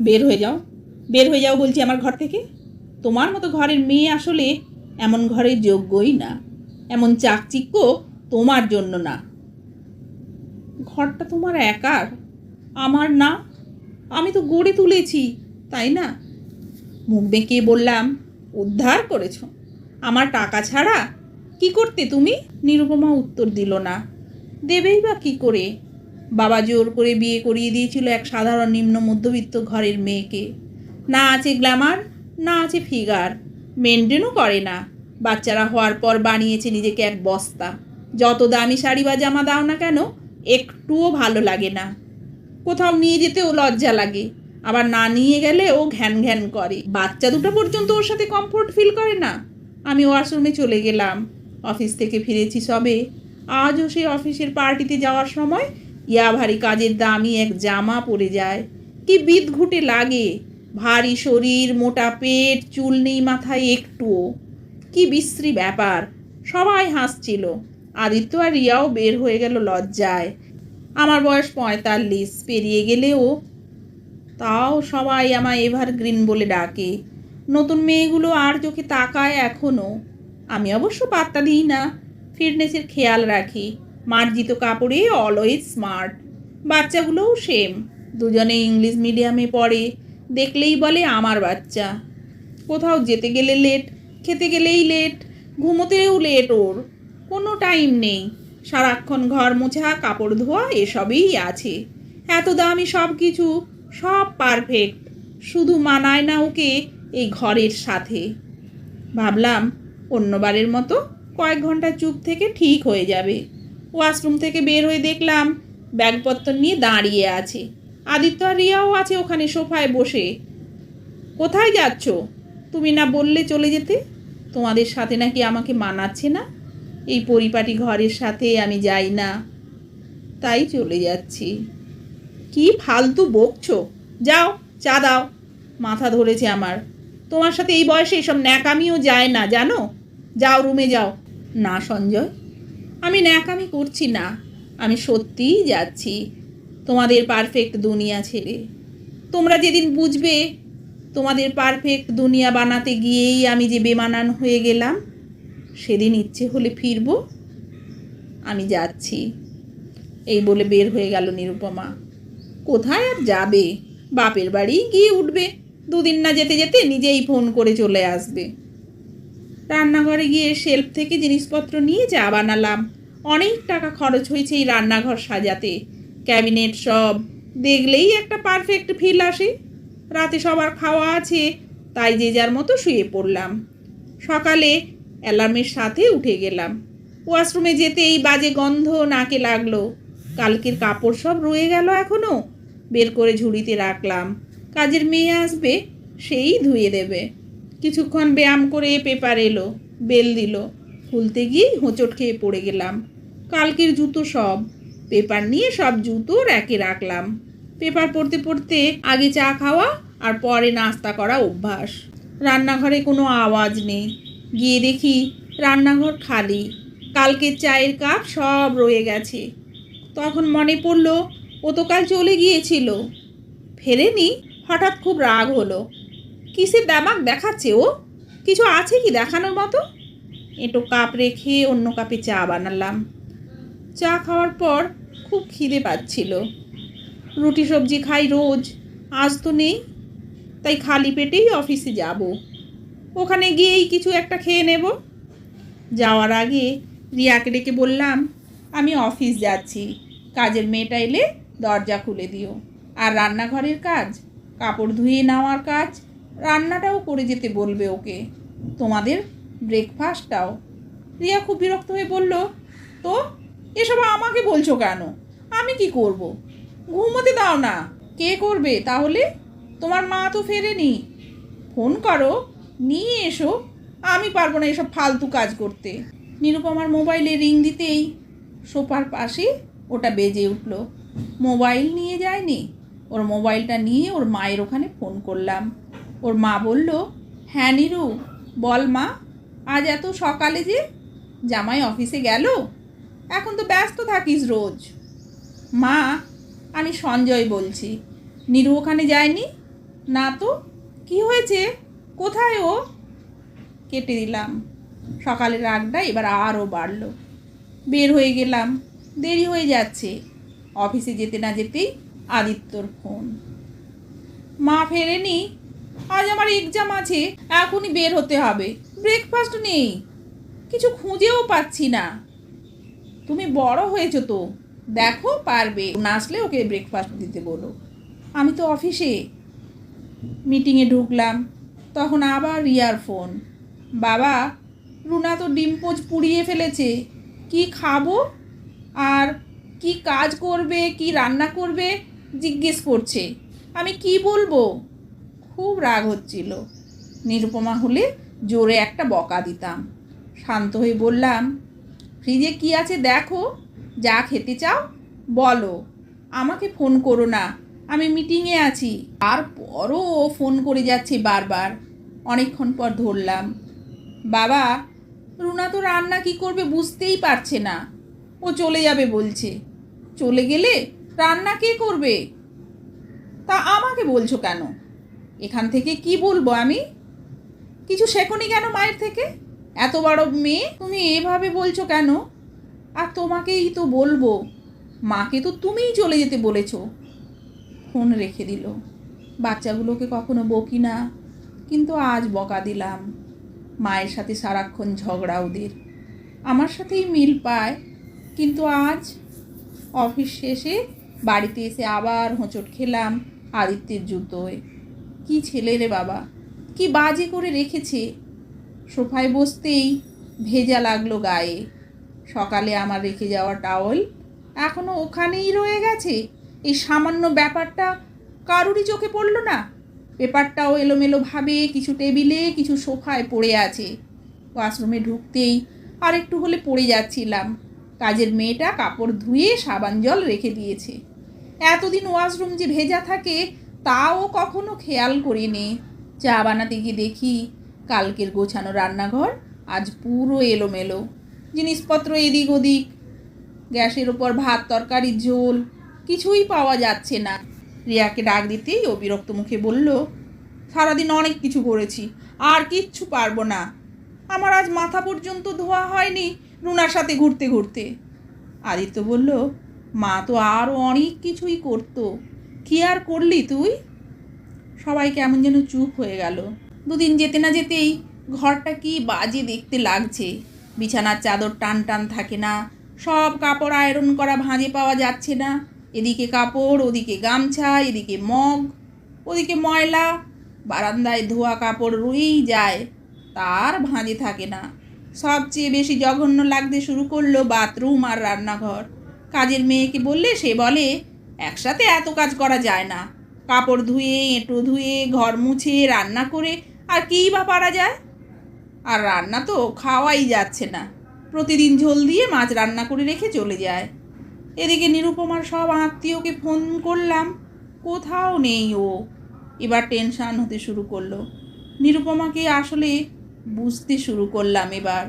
বের হয়ে যাও। বের হয়ে যাও বলছি আমার ঘর থেকে। তোমার মতো ঘরের মেয়ে আসলে এমন ঘরের যোগ্যই না। এমন চাকচিক্য তোমার জন্য না। ঘরটা তোমার একার, আমার না। আমি তো গড়ে তুলেছি, তাই না? মুখ বেঁকে বললাম, উদ্ধার করেছ। আমার টাকা ছাড়া কি করতে তুমি? নিরুপমা উত্তর দিল না। দেবেই বা কী করে? বাবা জোর করে বিয়ে করিয়ে দিয়েছিল এক সাধারণ নিম্ন মধ্যবিত্ত ঘরের মেয়েকে। না আছে গ্ল্যামার, না আছে ফিগার। মেনটেনও করে না। বাচ্চারা হওয়ার পর বানিয়েছে নিজেকে এক বস্তা। যত দামি শাড়ি বা জামা দাও না কেন, একটুও ভালো লাগে না। কোথাও নিয়ে যেতেও লজ্জা লাগে। আবার না নিয়ে গেলে ও ঘ্যান ঘ্যান করে। বাচ্চা দুটো পর্যন্ত ওর সাথে কমফোর্ট ফিল করে না। আমি ওয়াশরুমে চলে গেলাম। অফিস থেকে ফিরেছি সবে। আজও সেই অফিসের পার্টিতে যাওয়ার সময় ইয়া ভারী কাজের দামি এক জামা পরে যায়। কি বিদ ঘুটে লাগে? ভারী শরীর, মোটা পেট, চুল নেই মাথায় একটুও। কি বিশ্রী ব্যাপার, সবাই হাসছিল। আদিত্য আর রিয়াও বের হয়ে গেল লজ্জায়। আমার বয়স পঁয়তাল্লিশ, পেরিয়ে গেলেও তাও সবাই আমায় এভার গ্রিন বলে ডাকে। নতুন মেয়েগুলো আর চোখে তাকায় এখনও আমি অবশ্য পাত্তা দিই না, ফিটনেসের খেয়াল রাখি। মার্জিত কাপড়ে অলওয়েজ স্মার্ট বাচ্চাগুলোও সেম দুজনে ইংলিশ মিডিয়ামে পড়ে, দেখলেই বলে আমার বাচ্চা। কোথাও যেতে গেলে লেট খেতে গেলেই লেট ঘুমোতেও লেট ওর। কোনো টাইম নেই। সারাক্ষণ ঘর মোছা, কাপড় ধোয়া, এসবই আছে। এত দামি সব কিছু সব পারফেক্ট শুধু মানায় না ওকে এই ঘরের সাথে। ভাবলাম অন্যবারের মতো কয়েক ঘণ্টা চুপ থেকে ঠিক হয়ে যাবে। ওয়াশরুম থেকে বের হয়ে দেখলাম, ব্যাগপত্র নিয়ে দাঁড়িয়ে আছে। আদিত্য আর রিয়াও আছে ওখানে সোফায় বসে। কোথায় যাচ্ছ? তুমি না বললে চলে যেতে? তোমাদের সাথে নাকি আমাকে মানাচ্ছে না? এই পরিপাটি ঘরের সাথে আমি যাই না। তাই চলে যাচ্ছি। কি ফালতু বকছো? যাও, চা দাও। মাথা ধরেছে আমার। তোমার সাথে এই বয়সে এসব ন্যাকামিও যায় না, জানো? যাও রুমে যাও। না, সঞ্জয়। আমি ন্যাকামি করছি না। আমি সত্যিই যাচ্ছি তোমাদের পারফেক্ট দুনিয়া ছেড়ে। তোমরা যেদিন বুঝবে তোমাদের পারফেক্ট দুনিয়া বানাতে গিয়েই আমি যে বেমানান হয়ে গেলাম, সেদিন ইচ্ছে হলে ফিরবো। আমি যাচ্ছি। এই বলে বের হয়ে গেল নিরুপমা। কোথায় আর যাবে? বাপের বাড়ি গিয়ে উঠবে। দুদিন না যেতে যেতে নিজেই ফোন করে চলে আসবে। রান্নাঘরে গিয়ে শেলফ থেকে জিনিসপত্র নিয়ে যা বানালাম। অনেক টাকা খরচ হয়েছে এই রান্নাঘর সাজাতে। ক্যাবিনেট সব। দেখলেই একটা পারফেক্ট ফিল আসে। রাতে সবার খাওয়া আছে, তাই যে যার মতো শুয়ে পড়লাম। সকালে অ্যালার্মের সাথে উঠে গেলাম। ওয়াশরুমে যেতে এই বাজে গন্ধ নাকে লাগল। কালকের কাপড় সব রয়ে গেল এখনও বের করে ঝুড়িতে রাখলাম। কাজের মেয়ে আসবে, সেই ধুয়ে দেবে। কিছুক্ষণ ব্যায়াম করে পেপার এলো, বেল দিল, খুলতে গিয়ে হোঁচট খেয়ে পড়ে গেলাম। কালকের জুতো সব, পেপার নিয়ে সব জুতো র্যাকে রাখলাম। পেপার পড়তে পড়তে আগে চা খাওয়া আর পরে নাস্তা করা অভ্যাস। রান্নাঘরে কোনো আওয়াজ নেই। গিয়ে দেখি রান্নাঘর খালি। কালকের চায়ের কাপ সব রয়ে গেছে। তখন মনে পড়ল, ও তো কাল চলে গিয়েছিল। ফেরেনি, হঠাৎ খুব রাগ হলো। কিসের দামাক দেখাচ্ছে ও? কিছু আছে কি দেখানোর মতো? এঁটো কাপ রেখে অন্য কাপে চা বানালাম। চা খাওয়ার পর খুব খিদে পাচ্ছিল। রুটি সবজি খাই রোজ, আজ তো নেই। তাই খালি পেটেই অফিসে যাব। ওখানে গিয়েই কিছু একটা খেয়ে নেব। যাওয়ার আগে রিয়াকে ডেকে বললাম, আমি অফিস যাচ্ছি। কাজের মেয়েটা এলে দরজা খুলে দিও। আর রান্নাঘরের কাজ, কাপড় ধুয়ে নেওয়ার কাজ রান্নাটাও করে যেতে বলবে ওকে। তোমাদের ব্রেকফাস্টটাও রিয়া খুব বিরক্ত হয়ে বলল, তো, এসব আমাকে বলছো কেন? আমি কি করব? ঘুমোতে দাও না। কে করবে তাহলে? তোমার মা তো ফেরেনি। ফোন করো, নিয়ে এসো। আমি পারব না এসব ফালতু কাজ করতে। নিরুপমার মোবাইলে রিং দিতেই সোফার পাশে ওটা বেজে উঠল। মোবাইল নিয়ে যায়নি। ওর মোবাইলটা নিয়ে ওর মায়ের ওখানে ফোন করলাম। ওর মা বলল হ্যাঁ নিরু, বল মা, আজ এত সকালে যে জামাই অফিসে গেল, এখন তো ব্যস্ত থাকিস রোজ। মা, আমি সঞ্জয় বলছি। নিরু ওখানে যায়নি? না তো, কি হয়েছে? কোথায় ও? কেটে দিলাম। সকালের রাগটা এবার আরও বাড়ল। বের হয়ে গেলাম। দেরি হয়ে যাচ্ছে। অফিসে যেতে না যেতেই আদিত্যর ফোন। মা ফেরেনি আজ আমার এক্সাম আছে, এখনই বের হতে হবে। ব্রেকফাস্ট নেই, কিছু খুঁজেও পাচ্ছি না। তুমি বড় হয়েছো তো, দেখো পারবে। না আসলে ওকে ব্রেকফাস্ট দিতে বলো। আমি তো অফিসে। মিটিংয়ে ঢুকলাম, তখন আবার রিয়ার ফোন বাবা, রুনা তো ডিম্পোজ পুড়িয়ে ফেলেছে। কি খাব? আর কি কাজ করবে, কি রান্না করবে? জিজ্ঞেস করছে। আমি কি বলব? খুব রাগ হচ্ছিল। নিরুপমা হলে জোরে একটা বকা দিতাম। শান্ত হয়ে বললাম, ফ্রিজে কি আছে দেখো, যা খেতে চাও, বলো। আমাকে ফোন করো না, আমি মিটিংয়ে আছি। তারপরও ও ফোন করে যাচ্ছে বারবার। অনেকক্ষণ পর ধরলাম, বাবা, রুনা তো রান্না কি করবে বুঝতেই পারছে না। ও চলে যাবে বলছে, চলে গেলে রান্না কে করবে? তা আমাকে বলছো কেন? এখান থেকে কি বলব আমি? কিছু শেখনি কেন মায়ের থেকে? এত বড় মেয়ে? তুমি এভাবে বলছো কেন? আর তোমাকেই তো বলব, মাকে তো তুমিই চলে যেতে বলেছ। ফোন রেখে দিল। বাচ্চাগুলোকে কখনো বকি না, কিন্তু আজ বকা দিলাম। মায়ের সাথে সারাক্ষণ ঝগড়া ওদের। আমার সাথেই মিল পায়, কিন্তু আজ অফিস শেষে বাড়িতে এসে আবার হোঁচট খেলাম আদিত্যের জুতোয়। কি ছেলে রে বাবা? কি বাজে করে রেখেছে? সোফায় বসতেই ভেজা লাগল গায়ে। সকালে আমার রেখে যাওয়া টাওয়েল এখনও ওখানেই রয়ে গেছে। এই সামান্য ব্যাপারটা কারুরই চোখে পড়ল না। পেপারটাও এলোমেলোভাবে কিছু টেবিলে, কিছু সোফায় পড়ে আছে। ওয়াশরুমে ঢুকতেই আর একটু হলে পড়ে যাচ্ছিলাম। কাজের মেয়েটা কাপড় ধুয়ে সাবান জল রেখে দিয়েছে। এতদিন ওয়াশরুম যে ভেজা থাকে তাও কখনো খেয়াল করিনি। চা বানাতে গিয়ে দেখি কালকের গোছানো রান্নাঘর আজ পুরো এলোমেলো। জিনিসপত্র এদিক ওদিক, গ্যাসের ওপর ভাত, তরকারি, ঝোল, কিছুই পাওয়া যাচ্ছে না। রিয়াকে ডাক দিতেই ও বিরক্ত মুখে বলল, সারাদিন অনেক কিছু করেছি, আর কিচ্ছু পারব না। আমার আজ মাথা পর্যন্ত ধোয়া হয়নি রুনার সাথে ঘুরতে ঘুরতে। আদিত্য বলল, মা তো আরও অনেক কিছুই করতো। কি আর করলি তুই? সবাই কেমন যেন চুপ হয়ে গেল। দুদিন যেতে না যেতেই ঘরটা কি বাজে দেখতে লাগছে। বিছানার চাদর টান টান থাকে না, সব কাপড় আয়রন করা ভাঁজে পাওয়া যাচ্ছে না। এদিকে কাপড়, ওদিকে গামছা, এদিকে মগ, ওদিকে ময়লা, বারান্দায় ধোয়া কাপড় রয়েই যায়, তার ভাঁজে থাকে না। সবচেয়ে বেশি জঘন্য লাগতে শুরু করল বাথরুম আর রান্নাঘর। কাজের মেয়েকে বললে, সে বলে একসাথে এত কাজ করা যায় না। কাপড় ধুয়ে, এঁটো ধুয়ে, ঘর মুছে, রান্না করে, আর কী বা পারা যায়? আর রান্না তো খাওয়াই যাচ্ছে না। প্রতিদিন ঝোল দিয়ে মাছ রান্না করে রেখে চলে যায়। এদিকে নিরুপমার সব আত্মীয়কে ফোন করলাম। কোথাও নেই ও। এবার টেনশান হতে শুরু করল। নিরুপমাকে আসলে বুঝতে শুরু করলাম এবার।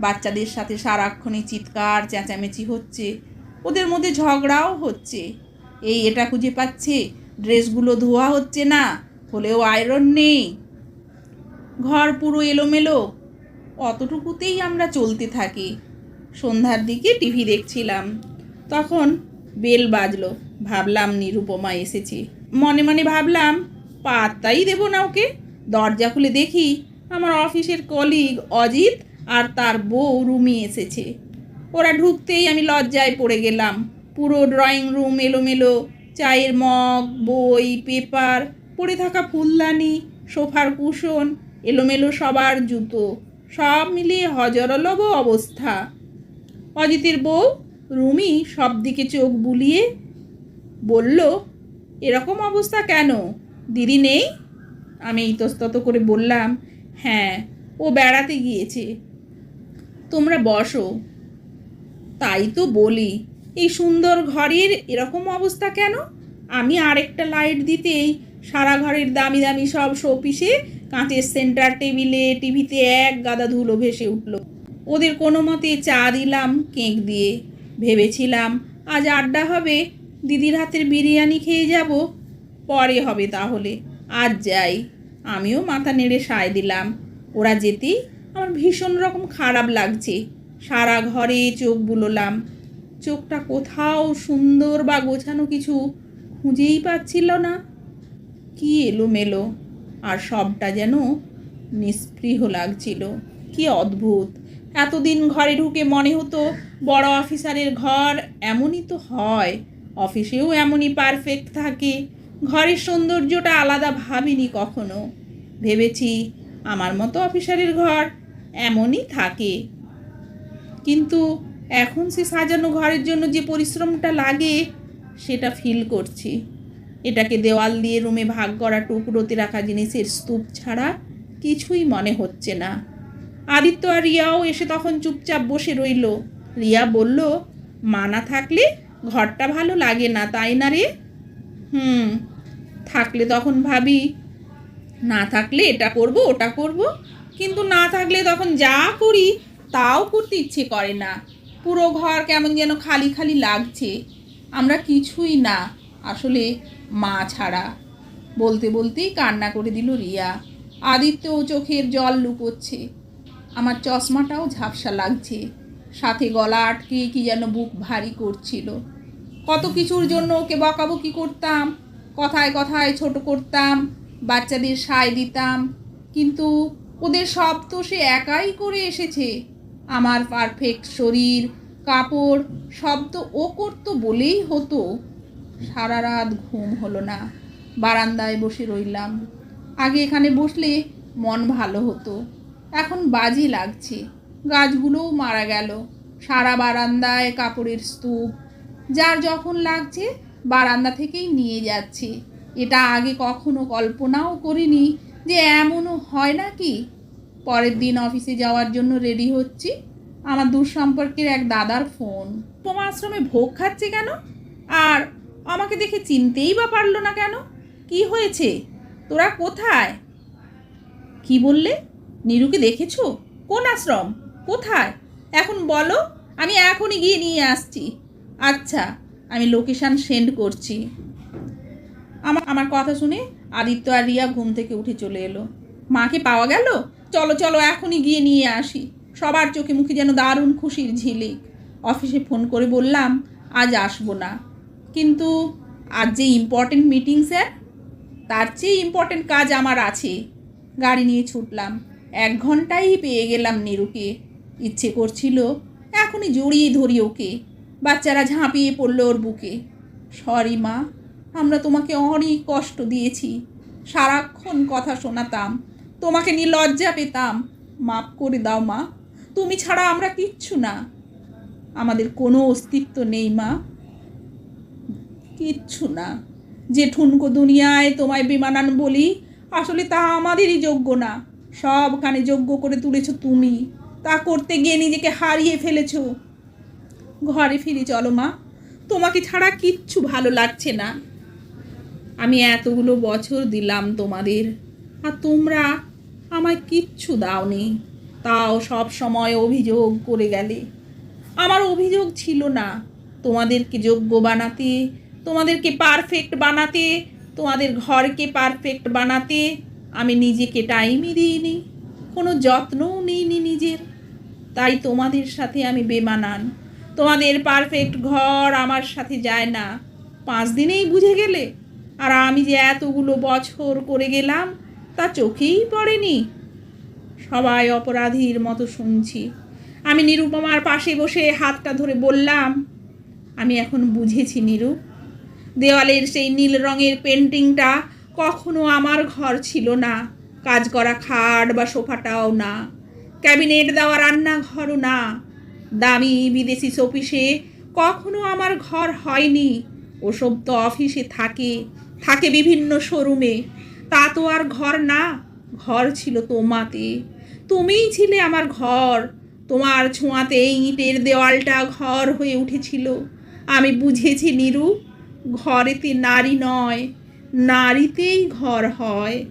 বাচ্চাদের সাথে সারাক্ষণই চিৎকার, চেঁচামেচি হচ্ছে। ওদের মধ্যে ঝগড়াও হচ্ছে। এই এটা খুঁজে পাচ্ছে। ড্রেসগুলো ধোয়া হচ্ছে না, হলেও আয়রন নেই। ঘর পুরো এলোমেলো। অতটুকুতেই আমরা চলতে থাকি। সন্ধ্যার দিকে টিভি দেখছিলাম। তখন বেল বাজলো। ভাবলাম নিরুপমা এসেছে। মনে মনে ভাবলাম, পাত্তাই দেবো না ওকে। দরজা খুলে দেখি আমার অফিসের কলিগ অজিত আর তার বউ রুমি এসেছে। ওরা ঢুকতেই আমি লজ্জায় পড়ে গেলাম। পুরো ড্রয়িং রুম এলোমেলো, চায়ের মগ বই পেপার পড়ে থাকা ফুলদানি, সোফার কুশন, এলোমেলো সবার জুতো, সব মিলিয়ে হজরলব অবস্থা। অজিতের বউ রুমি সব দিকে চোখ বুলিয়ে বলল, এরকম অবস্থা কেন? দিদি নেই? আমি ইতস্তত করে বললাম হ্যাঁ ও বেড়াতে গিয়েছে। তোমরা বসো। তাই তো বলি। এই সুন্দর ঘরের এরকম অবস্থা কেন? আমি আরেকটা লাইট দিতেই সারা ঘরের দামি দামি সব শোপিসে কাঁচের সেন্টার টেবিলে টিভিতে এক গাদা ধুলো ভেসে উঠল। ওদের কোনো মতে চা দিলাম, কেক দিয়ে। ভেবেছিলাম, আজ আড্ডা হবে, দিদির হাতের বিরিয়ানি খেয়ে যাব। পরে হবে তাহলে। আজ যাই। আমিও মাথা নেড়ে সায় দিলাম। ওরা যেতেই আমার ভীষণ রকম খারাপ লাগছে। সারা ঘরে চোখ বুলোলাম। চোখটা কোথাও সুন্দর বা গোছানো কিছু খুঁজেই পাচ্ছিল না। কি এলোমেলো, আর সবটা যেন নিস্পৃহ লাগছিল। কি অদ্ভুত, এতদিন ঘরে ঢুকে মনে হতো বড় অফিসারের ঘর এমনই তো হয়, অফিসেও এমনই পারফেক্ট থাকে, ঘরের সৌন্দর্যটা আলাদা ভাবিনি কখনো। ভেবেছি আমার মতো অফিসারের ঘর এমনই থাকে। কিন্তু এখন সে সাজানো ঘরের জন্য যে পরিশ্রমটা লাগে, সেটা ফিল করছি। এটাকে দেওয়াল দিয়ে রুমে ভাগ করা, টুকরোতে রাখা জিনিসের স্তূপ ছাড়া কিছুই মনে হচ্ছে না। আদিত্য আর রিয়াও এসে তখন চুপচাপ বসে রইল। রিয়া বলল মা না থাকলে ঘরটা ভালো লাগে না, তাই না রে? হুম, থাকলে তখন ভাবি, না থাকলে এটা করব, ওটা করব, কিন্তু না থাকলে তখন যা করি, তাও করতে ইচ্ছে করে না। পুরো ঘর কেমন যেন খালি খালি লাগছে। আমরা কিছুই না, আসলে মা ছাড়া। বলতে বলতেই কান্না করে দিল রিয়া। আদিত্যও চোখের জল লুকোচ্ছে। আমার চশমাটাও ঝাপসা লাগছে। সাথে গলা আটকে কি যেন বুক ভারী করছিল। কত কিছুর জন্য ওকে বকাবকি করতাম, কথায় কথায় ছোট করতাম, বাচ্চাদের সায় দিতাম। কিন্তু ওদের সব তো সে একাই করে এসেছে। আমার পারফেক্ট শরীর, কাপড় তো ও করতো বলেই হতো, সারা রাত ঘুম হলো না। বারান্দায় বসে রইলাম। আগে এখানে বসলে মন ভালো হতো। এখন বাজি লাগছে। গাছগুলোও মারা গেল। সারা বারান্দায় কাপড়ের স্তূপ। যার যখন লাগছে, বারান্দা থেকেই নিয়ে যাচ্ছে। এটা আগে কখনো কল্পনাও করিনি যে এমনও হয় নাকি? পরের দিন অফিসে যাওয়ার জন্য রেডি হচ্ছি। আমার দূর সম্পর্কের এক দাদার ফোন তোমার আশ্রমে ভোগ খাচ্ছে কেন? আর আমাকে দেখে চিনতেই বা পারল না কেন? কি হয়েছে? তোরা কোথায়? কি বললে? নিরুকে দেখেছ? কোন আশ্রম? কোথায়? এখন বলো, আমি এখনই গিয়ে নিয়ে আসছি। আচ্ছা আমি লোকেশান সেন্ড করছি। আমার আমার কথা শুনে আদিত্য আর রিয়া ঘুম থেকে উঠে চলে এলো। মাকে পাওয়া গেল? চলো চলো, এখনই গিয়ে নিয়ে আসি। সবার চোখে মুখে যেন দারুণ খুশির ঝিলিক। অফিসে ফোন করে বললাম, আজ আসব না। কিন্তু আজ যে ইম্পর্টেন্ট মিটিং স্যার, তার চেয়ে ইম্পর্টেন্ট কাজ আমার আছে। গাড়ি নিয়ে ছুটলাম। এক ঘন্টাই পেয়ে গেলাম নিরুকে। ইচ্ছে করছিল, এখনই জড়িয়ে ধরি ওকে। বাচ্চারা ঝাঁপিয়ে পড়ল ওর বুকে। সরি, মা, আমরা তোমাকে অনেক কষ্ট দিয়েছি। সারাক্ষণ কথা শোনাতাম। তোমাকে নিয়ে লজ্জা পেতাম। মাফ করে দাও মা, তুমি ছাড়া আমরা কিচ্ছু না। আমাদের কোনো অস্তিত্ব নেই মা। কিচ্ছু না। যে ঠুনকো দুনিয়ায় তোমায় বিমানান বলি, আসলে তা আমাদেরই যোগ্য না। সবখানে যোগ্য করে তুলেছ তুমি। তা করতে গিয়ে নিজেকে হারিয়ে ফেলেছ। ঘরে ফিরে চলো মা, তোমাকে ছাড়া কিচ্ছু ভালো লাগছে না। আমি এতগুলো বছর দিলাম তোমাদের, আর তোমরা আমায় কিচ্ছু দাওনি। তাও সব সময় অভিযোগ করে গেলে। আমার অভিযোগ ছিল না, তোমাদেরকে যোগ্য বানাতে, তোমাদেরকে পারফেক্ট বানাতে, তোমাদের ঘরকে পারফেক্ট বানাতে আমি নিজেকে টাইমই দিইনি, কোনো যত্নও নিইনি নিজের। তাই তোমাদের সাথে আমি বেমানান। তোমাদের পারফেক্ট ঘর আমার সাথে যায় না। পাঁচ দিনেই বুঝে গেলে। আর আমি যে এতগুলো বছর করে গেলাম তা চোখেই পড়েনি। সবাই অপরাধীর মতো শুনছি। আমি নিরুপমার পাশে বসে হাতটা ধরে বললাম, আমি এখন বুঝেছি নিরু, দেওয়ালের সেই নীল রঙের পেন্টিংটা কখনো আমার ঘর ছিল না, কাজ করা খাট বা সোফাটাও না, ক্যাবিনেট দেওয়া রান্নাঘরও না, দামি বিদেশি শোপিসে কখনো আমার ঘর হয়নি, ওসব তো অফিসে থাকে থাকে বিভিন্ন শোরুমে। তা তো আর ঘর না, ঘর ছিল তোমাতে। তুমিই ছিলে আমার ঘর, তোমার ছোঁয়াতে ইঁটের দেওয়ালটা ঘর হয়ে উঠেছিল। আমি বুঝেছি নিরু, ঘরেতে নারী নয়, নারীতেই ঘর হয়।